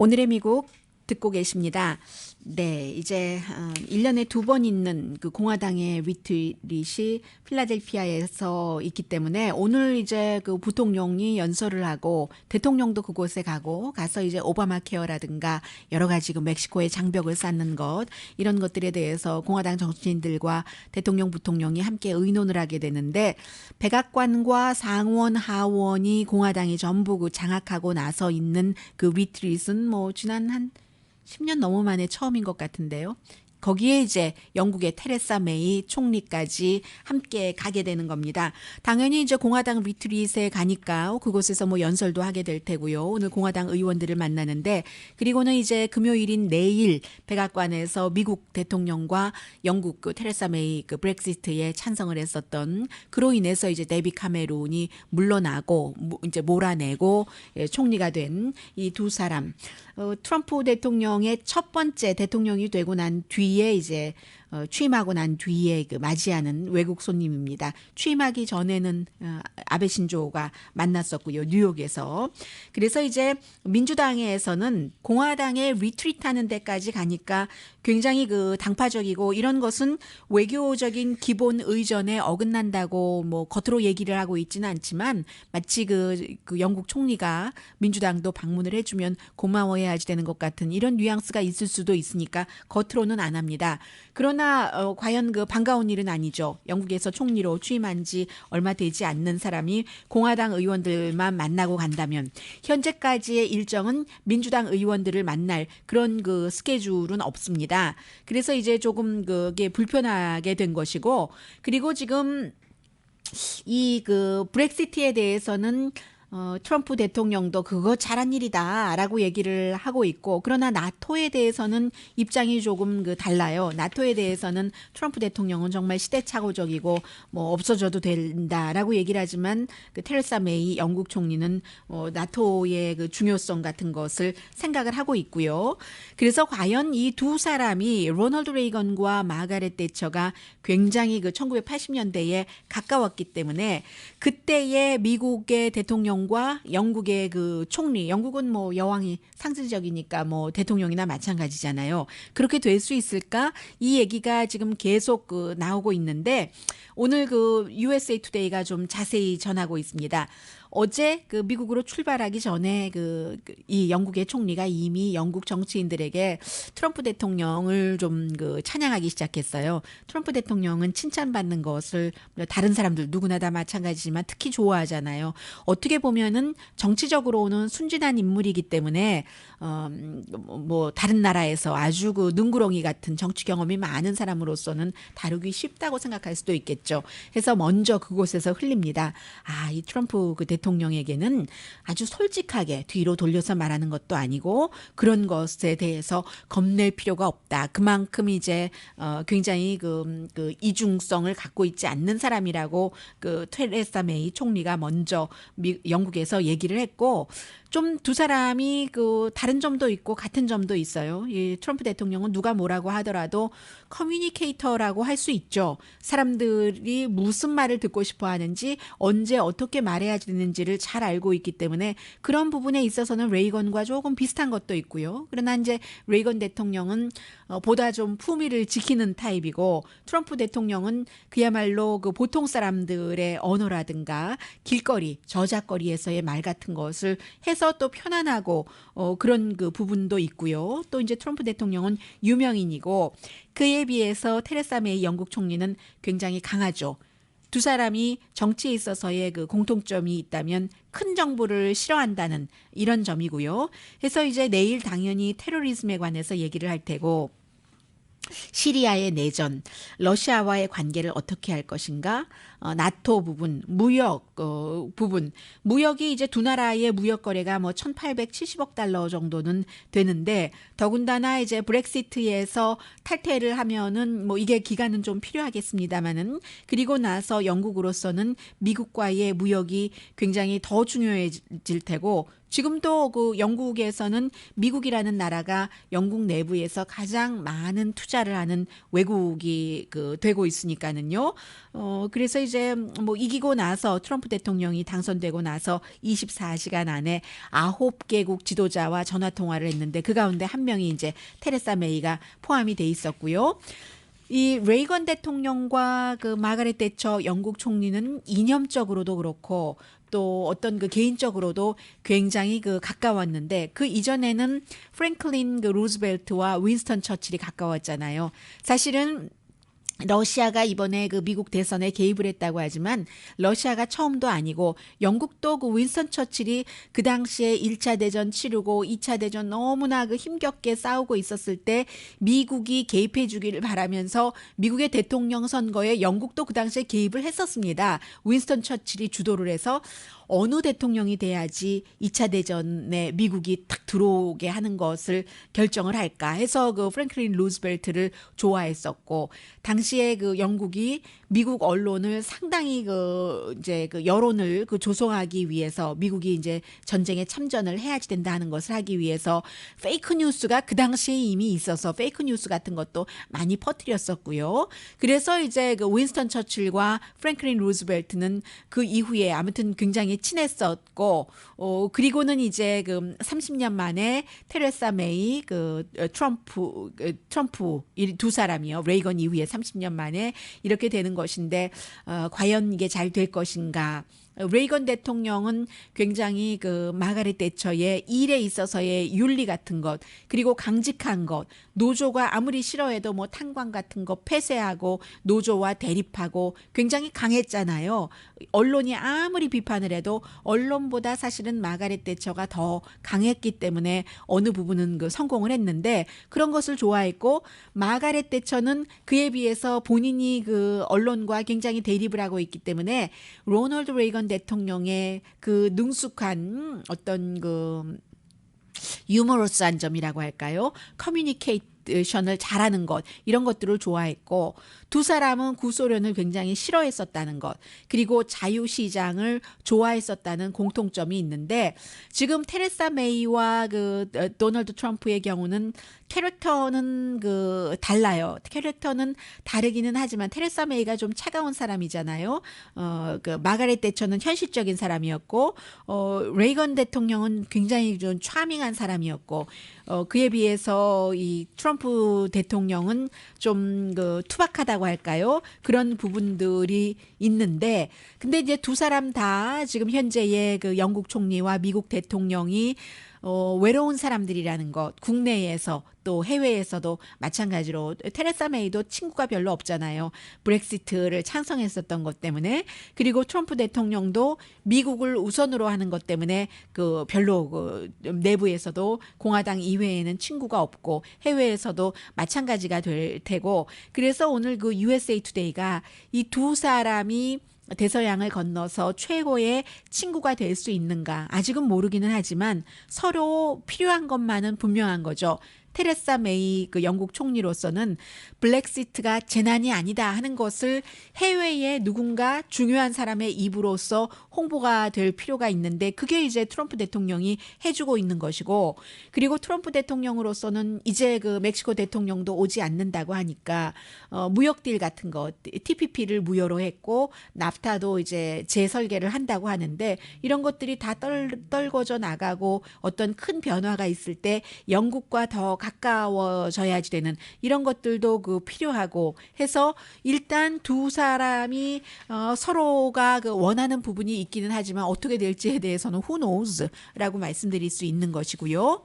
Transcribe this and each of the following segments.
오늘의 미국 듣고 계십니다. 네, 이제 어, 1년에 두 번 있는 그 공화당의 리트릿이 필라델피아에서 있기 때문에 오늘 이제 그 부통령이 연설을 하고 대통령도 그곳에 가고 가서 이제 오바마 케어라든가 여러 가지 그 멕시코의 장벽을 쌓는 것 이런 것들에 대해서 공화당 정치인들과 대통령 부통령이 함께 의논을 하게 되는데 백악관과 상원 하원이 공화당이 전부 그 장악하고 나서 있는 그 리트릿은 뭐 지난 한 10년 넘어 만에 처음인 것 같은데요. 거기에 이제 영국의 테레사 메이 총리까지 함께 가게 되는 겁니다. 당연히 이제 공화당 리트릿에 가니까 그곳에서 뭐 연설도 하게 될 테고요. 오늘 공화당 의원들을 만나는데 그리고는 이제 금요일인 내일 백악관에서 미국 대통령과 영국 그 테레사 메이 그 브렉시트에 찬성을 했었던 그로 인해서 이제 데비 카메론이 물러나고 이제 몰아내고 예, 총리가 된 이 두 사람 어, 트럼프 대통령의 첫 번째 대통령이 되고 난뒤 에 이제 어, 취임하고 난 뒤에 그 맞이하는 외국 손님입니다. 취임하기 전에는 어, 아베 신조가 만났었고요. 뉴욕에서. 그래서 이제 민주당에서는 공화당에 리트리트 하는 데까지 가니까 굉장히 그 당파적이고 이런 것은 외교적인 기본 의전에 어긋난다고 뭐 겉으로 얘기를 하고 있지는 않지만 마치 그, 그 영국 총리가 민주당도 방문을 해주면 고마워해야지 되는 것 같은 이런 뉘앙스가 있을 수도 있으니까 겉으로는 안 합니다. 그러나 어, 과연 그 반가운 일은 아니죠. 영국에서 총리로 취임한 지 얼마 되지 않는 사람이 공화당 의원들만 만나고 간다면 현재까지의 일정은 민주당 의원들을 만날 그런 그 스케줄은 없습니다. 그래서 이제 조금 그게 불편하게 된 것이고 그리고 지금 이 그 브렉시트에 대해서는 어, 트럼프 대통령도 그거 잘한 일이다라고 얘기를 하고 있고 그러나 나토에 대해서는 입장이 조금 그 달라요. 나토에 대해서는 트럼프 대통령은 정말 시대착오적이고 뭐 없어져도 된다라고 얘기를 하지만 그 테레사 메이 영국 총리는 어, 나토의 그 중요성 같은 것을 생각을 하고 있고요. 그래서 과연 이 두 사람이 로널드 레이건과 마가렛 대처가 굉장히 그 1980년대에 가까웠기 때문에 그때의 미국의 대통령 과 영국의 그 총리, 영국은 뭐 여왕이 상징적이니까 뭐 대통령이나 마찬가지잖아요. 그렇게 될 수 있을까? 이 얘기가 지금 계속 그 나오고 있는데 오늘 그 USA 투데이가 좀 자세히 전하고 있습니다. 어제 그 미국으로 출발하기 전에 그 이 영국의 총리가 이미 영국 정치인들에게 트럼프 대통령을 좀 그 찬양하기 시작했어요. 트럼프 대통령은 칭찬받는 것을 다른 사람들 누구나 다 마찬가지지만 특히 좋아하잖아요. 어떻게 보면은 정치적으로는 순진한 인물이기 때문에 어뭐 다른 나라에서 아주 그 능구렁이 같은 정치 경험이 많은 사람으로서는 다루기 쉽다고 생각할 수도 있겠죠. 해서 먼저 그곳에서 흘립니다. 아, 이 트럼프 그 대통령 에게는 아주 솔직하게 뒤로 돌려서 말하는 것도 아니고 그런 것에 대해서 겁낼 필요가 없다. 그만큼 이제 어 굉장히 그, 그 이중성을 갖고 있지 않는 사람이라고 그 테레사 메이 총리가 먼저 미, 영국에서 얘기를 했고 좀 두 사람이 그 다른 점도 있고 같은 점도 있어요. 이 트럼프 대통령은 누가 뭐라고 하더라도 커뮤니케이터라고 할 수 있죠. 사람들이 무슨 말을 듣고 싶어 하는지 언제 어떻게 말해야 되는지를 잘 알고 있기 때문에 그런 부분에 있어서는 레이건과 조금 비슷한 것도 있고요. 그러나 이제 레이건 대통령은 어, 보다 좀 품위를 지키는 타입이고 트럼프 대통령은 그야말로 그 보통 사람들의 언어라든가 길거리, 저작거리에서의 말 같은 것을 해서 또 편안하고 어, 그런 그 부분도 있고요. 또 이제 트럼프 대통령은 유명인이고 그에 비해서 테레사 메이 영국 총리는 굉장히 강하죠. 두 사람이 정치에 있어서의 그 공통점이 있다면 큰 정부를 싫어한다는 이런 점이고요. 그래서 이제 내일 당연히 테러리즘에 관해서 얘기를 할 테고 시리아의 내전, 러시아와의 관계를 어떻게 할 것인가, 어, 나토 부분, 무역 어, 부분, 무역이 이제 두 나라의 무역 거래가 뭐 1,870억 달러 정도는 되는데 더군다나 이제 브렉시트에서 탈퇴를 하면은 뭐 이게 기간은 좀 필요하겠습니다만은 그리고 나서 영국으로서는 미국과의 무역이 굉장히 더 중요해질 테고 지금도 그 영국에서는 미국이라는 나라가 영국 내부에서 가장 많은 투자를 하는 외국이 그 되고 있으니까는요. 어 그래서 이제 뭐 이기고 나서 트럼프 대통령이 당선되고 나서 24시간 안에 아홉 개국 지도자와 전화 통화를 했는데 그 가운데 한 명이 이제 테레사 메이가 포함이 돼 있었고요. 이 레이건 대통령과 그 마가렛 대처 영국 총리는 이념적으로도 그렇고 또 어떤 그 개인적으로도 굉장히 그 가까웠는데 그 이전에는 프랭클린 그 루즈벨트와 윈스턴 처칠이 가까웠잖아요. 사실은 러시아가 이번에 그 미국 대선에 개입을 했다고 하지만 러시아가 처음도 아니고 영국도 그 윈스턴 처칠이 그 당시에 1차 대전 치르고 2차 대전 너무나 그 힘겹게 싸우고 있었을 때 미국이 개입해 주기를 바라면서 미국의 대통령 선거에 영국도 그 당시에 개입을 했었습니다. 윈스턴 처칠이 주도를 해서 어느 대통령이 돼야지 2차 대전에 미국이 탁 들어오게 하는 것을 결정을 할까 해서 그 프랭클린 루즈벨트를 좋아했었고 당시에 그 영국이 미국 언론을 상당히 그 이제 그 여론을 그 조성하기 위해서 미국이 이제 전쟁에 참전을 해야지 된다 하는 것을 하기 위해서 페이크 뉴스가 그 당시에 이미 있어서 페이크 뉴스 같은 것도 많이 퍼뜨렸었고요. 그래서 이제 그 윈스턴 처칠과 프랭클린 루즈벨트는 그 이후에 아무튼 굉장히 친했었고 어 그리고는 이제 그 30년 만에 테레사 메이 그 트럼프 그 트럼프 이두 사람이요. 레이건 이후에 30년 만에 이렇게 되는 것인데 어 과연 이게 잘 될 것인가? 레이건 대통령은 굉장히 그 마가렛 대처의 일에 있어서의 윤리 같은 것 그리고 강직한 것 노조가 아무리 싫어해도 뭐 탄광 같은 거 폐쇄하고 노조와 대립하고 굉장히 강했잖아요. 언론이 아무리 비판을 해도 언론보다 사실은 마가렛 대처가 더 강했기 때문에 어느 부분은 그 성공을 했는데 그런 것을 좋아했고 마가렛 대처는 그에 비해서 본인이 그 언론과 굉장히 대립을 하고 있기 때문에 로널드 레이건 대통령의 그 능숙한 어떤 그 유머러스한 점이라고 할까요? 커뮤니케이 션을 잘하는 것 이런 것들을 좋아했고 두 사람은 구소련을 굉장히 싫어했었다는 것 그리고 자유시장을 좋아했었다는 공통점이 있는데 지금 테레사 메이와 그 어, 도널드 트럼프의 경우는 캐릭터는 그 달라요. 캐릭터는 다르기는 하지만 테레사 메이가 좀 차가운 사람이잖아요. 어, 그 마가렛 대처는 현실적인 사람이었고, 어, 레이건 대통령은 굉장히 좀 차밍한 사람이었고, 어, 그에 비해서 이 트럼프 대통령은 좀 그 투박하다고 할까요? 그런 부분들이 있는데, 근데 이제 두 사람 다 지금 현재의 그 영국 총리와 미국 대통령이 어, 외로운 사람들이라는 것, 국내에서 또 해외에서도 마찬가지로 테레사 메이도 친구가 별로 없잖아요. 브렉시트를 찬성했었던 것 때문에 그리고 트럼프 대통령도 미국을 우선으로 하는 것 때문에 그 별로 그 내부에서도 공화당 이외에는 친구가 없고 해외에서도 마찬가지가 될 테고 그래서 오늘 그 USA 투데이가 이 두 사람이 대서양을 건너서 최고의 친구가 될 수 있는가 아직은 모르기는 하지만 서로 필요한 것만은 분명한 거죠. 테레사 메이 그 영국 총리로서는 블랙시트가 재난이 아니다 하는 것을 해외에 누군가 중요한 사람의 입으로서 홍보가 될 필요가 있는데 그게 이제 트럼프 대통령이 해주고 있는 것이고 그리고 트럼프 대통령으로서는 이제 그 멕시코 대통령도 오지 않는다고 하니까 어, 무역 딜 같은 거 TPP를 무효로 했고 납타도 이제 재설계를 한다고 하는데 이런 것들이 다 떨, 떨궈져 나가고 어떤 큰 변화가 있을 때 영국과 더 가까워져야지 되는 이런 것들도 그 필요하고 해서 일단 두 사람이 어, 서로가 그 원하는 부분이 있기는 하지만 어떻게 될지에 대해서는 who knows라고 말씀드릴 수 있는 것이고요.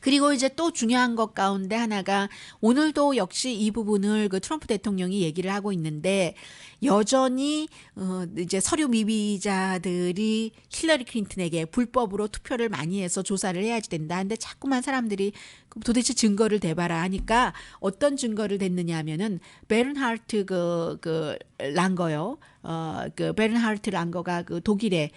그리고 이제 또 중요한 것 가운데 하나가 오늘도 역시 이 부분을 그 트럼프 대통령이 얘기를 하고 있는데 여전히 어 이제 서류 미비자들이 힐러리 클린턴에게 불법으로 투표를 많이 해서 조사를 해야지 된다. 근데 자꾸만 사람들이 도대체 증거를 대봐라 하니까 어떤 증거를 댔느냐 하면은 베른하르트 그, 그, 랑거요. 어, 그, 베른하르트 랑거가 그 독일에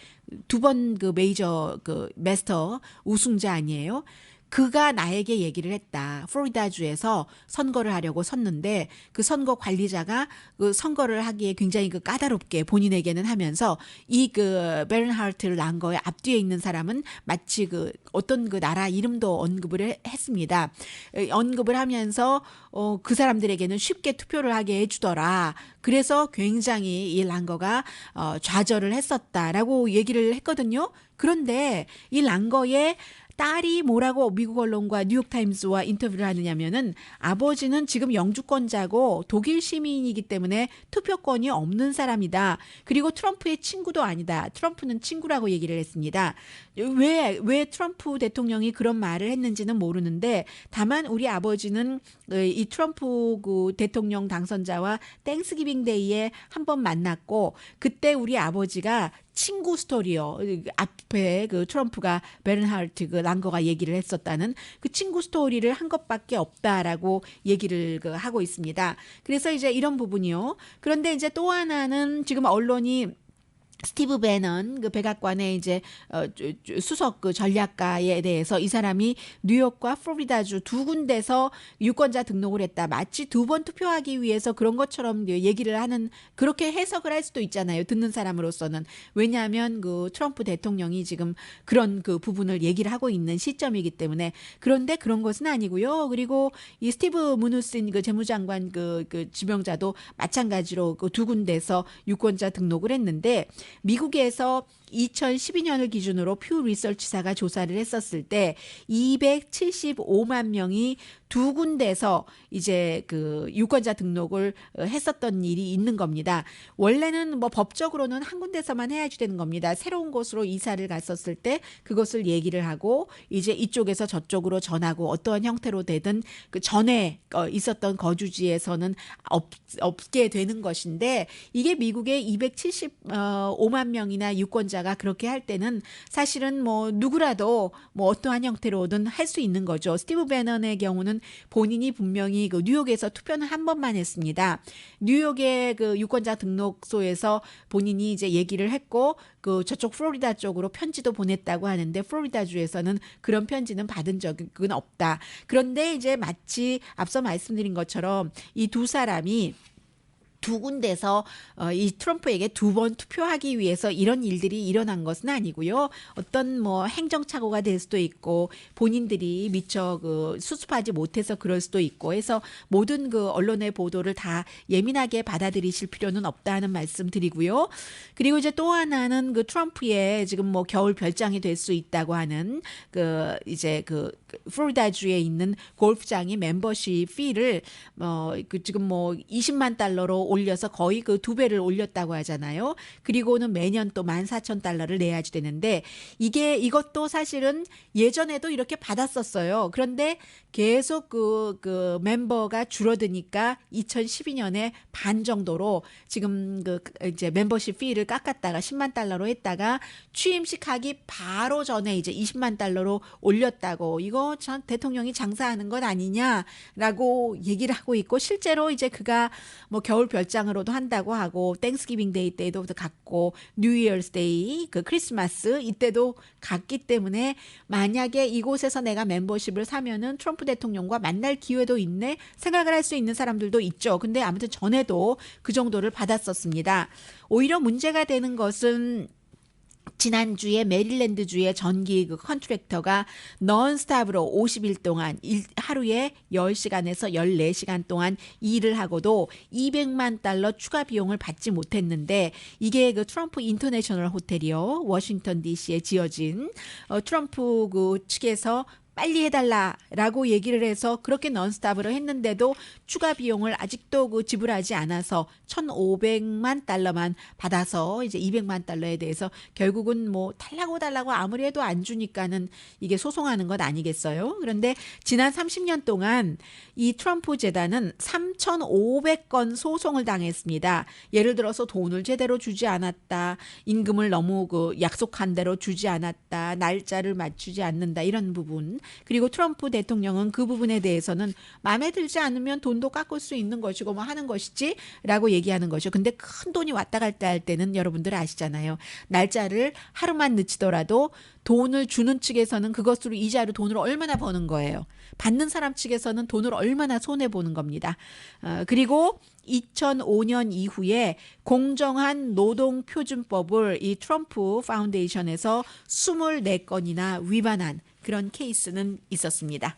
두번 그 메이저 그 메스터 우승자 아니에요. 그가 나에게 얘기를 했다. 플로리다주에서 선거를 하려고 섰는데 그 선거 관리자가 그 선거를 하기에 굉장히 그 까다롭게 본인에게는 하면서 이 그 베른하르트 랑거의 앞뒤에 있는 사람은 마치 그 어떤 그 나라 이름도 언급을 해- 했습니다. 에, 언급을 하면서 어, 그 사람들에게는 쉽게 투표를 하게 해주더라. 그래서 굉장히 이 랑거가 어, 좌절을 했었다라고 얘기를 했거든요. 그런데 이 랑거의 딸이 뭐라고 미국 언론과 뉴욕타임스와 인터뷰를 하느냐면은 아버지는 지금 영주권자고 독일 시민이기 때문에 투표권이 없는 사람이다. 그리고 트럼프의 친구도 아니다. 트럼프는 친구라고 얘기를 했습니다. 왜, 왜 트럼프 대통령이 그런 말을 했는지는 모르는데 다만 우리 아버지는 어, 이 트럼프 그 대통령 당선자와 땡스기빙 데이에 한 번 만났고 그때 우리 아버지가 친구 스토리요. 앞에 그 트럼프가 베른하르트 그 랑거가 얘기를 했었다는 그 친구 스토리를 한 것밖에 없다라고 얘기를 그 하고 있습니다. 그래서 이제 이런 부분이요. 그런데 이제 또 하나는 지금 언론이 스티브 베넌 그 백악관의 이제 어, 수석 그 전략가에 대해서 이 사람이 뉴욕과 플로리다주 두 군데서 유권자 등록을 했다. 마치 두 번 투표하기 위해서 그런 것처럼 얘기를 하는 그렇게 해석을 할 수도 있잖아요. 듣는 사람으로서는 왜냐하면 그 트럼프 대통령이 지금 그런 그 부분을 얘기를 하고 있는 시점이기 때문에 그런데 그런 것은 아니고요. 그리고 이 스티브 무누신 그 재무장관 그, 그 지명자도 마찬가지로 그 두 군데서 유권자 등록을 했는데 미국에서 2012년을 기준으로 퓨 리서치사가 조사를 했었을 때 275만 명이 두 군데서 이제 그 유권자 등록을 어, 했었던 일이 있는 겁니다. 원래는 뭐 법적으로는 한 군데서만 해야지 되는 겁니다. 새로운 곳으로 이사를 갔었을 때 그것을 얘기를 하고 이제 이쪽에서 저쪽으로 전하고 어떠한 형태로 되든 그 전에 어, 있었던 거주지에서는 없, 없게 되는 것인데 이게 미국의 275만 명이나 유권자가 그렇게 할 때는 사실은 뭐 누구라도 뭐 어떠한 형태로든 할 수 있는 거죠. 스티브 베넌의 경우는 본인이 분명히 그 뉴욕에서 투표는 한 번만 했습니다. 뉴욕의 그 유권자 등록소에서 본인이 이제 얘기를 했고 그 저쪽 플로리다 쪽으로 편지도 보냈다고 하는데 플로리다 주에서는 그런 편지는 받은 적은 없다. 그런데 이제 마치 앞서 말씀드린 것처럼 이 두 사람이 두 군데서 어, 이 트럼프에게 두 번 투표하기 위해서 이런 일들이 일어난 것은 아니고요. 어떤 뭐 행정착오가 될 수도 있고 본인들이 미처 그 수습하지 못해서 그럴 수도 있고 해서 모든 그 언론의 보도를 다 예민하게 받아들이실 필요는 없다는 말씀 드리고요. 그리고 이제 또 하나는 그 트럼프의 지금 뭐 겨울 별장이 될 수 있다고 하는 그 이제 그 플로리다주에 있는 골프장이 멤버십 피를 어 그 지금 뭐 20만 달러로 올려서 거의 그 두 배를 올렸다고 하잖아요. 그리고는 매년 또 14,000달러를 내야지 되는데 이게 이것도 사실은 예전에도 이렇게 받았었어요. 그런데 계속 그, 그 멤버가 줄어드니까 2012년에 반 정도로 지금 그 이제 멤버십 피를 깎았다가 10만 달러로 했다가 취임식 하기 바로 전에 이제 20만 달러로 올렸다고 이거 참 대통령이 장사하는 것 아니냐라고 얘기를 하고 있고 실제로 이제 그가 뭐 겨울 별장으로도 한다고 하고 땡스기빙 데이 때도 갔고 뉴 이어스 데이 그 크리스마스 이때도 갔기 때문에 만약에 이곳에서 내가 멤버십을 사면은 트럼프 대통령과 만날 기회도 있네 생각을 할 수 있는 사람들도 있죠. 근데 아무튼 전에도 그 정도를 받았었습니다. 오히려 문제가 되는 것은 지난주에 메릴랜드주의 전기 그 컨트랙터가 넌스탑으로 50일 동안 일, 하루에 10시간에서 14시간 동안 일을 하고도 200만 달러 추가 비용을 받지 못했는데 이게 그 트럼프 인터내셔널 호텔이요. 워싱턴 DC에 지어진 어, 트럼프 그 측에서 빨리 해달라라고 얘기를 해서 그렇게 넌스탑으로 했는데도 추가 비용을 아직도 그 지불하지 않아서 1,500만 달러만 받아서 이제 200만 달러에 대해서 결국은 뭐 달라고 달라고 아무리 해도 안 주니까는 이게 소송하는 것 아니겠어요? 그런데 지난 30년 동안 이 트럼프 재단은 3,500건 소송을 당했습니다. 예를 들어서 돈을 제대로 주지 않았다, 임금을 너무 그 약속한 대로 주지 않았다, 날짜를 맞추지 않는다 이런 부분. 그리고 트럼프 대통령은 그 부분에 대해서는 마음에 들지 않으면 돈도 깎을 수 있는 것이고 뭐 하는 것이지라고 얘기하는 거죠. 근데 큰 돈이 왔다 갔다 할 때는 여러분들 아시잖아요. 날짜를 하루만 늦추더라도 돈을 주는 측에서는 그것으로 이자로 돈을 얼마나 버는 거예요. 받는 사람 측에서는 돈을 얼마나 손해 보는 겁니다. 어, 그리고 2005년 이후에 공정한 노동 표준법을 이 트럼프 파운데이션에서 24건이나 위반한 그런 케이스는 있었습니다.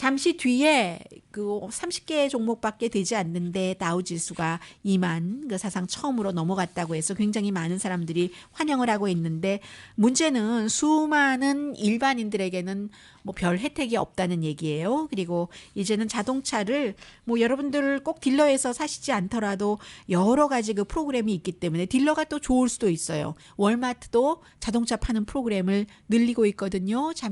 잠시 뒤에 그 30개 종목밖에 되지 않는데 다우 지수가 2만 그 사상 처음으로 넘어갔다고 해서 굉장히 많은 사람들이 환영을 하고 있는데 문제는 수많은 일반인들에게는 뭐 별 혜택이 없다는 얘기예요. 그리고 이제는 자동차를 뭐 여러분들 꼭 딜러에서 사시지 않더라도 여러 가지 그 프로그램이 있기 때문에 딜러가 또 좋을 수도 있어요. 월마트도 자동차 파는 프로그램을 늘리고 있거든요. 잠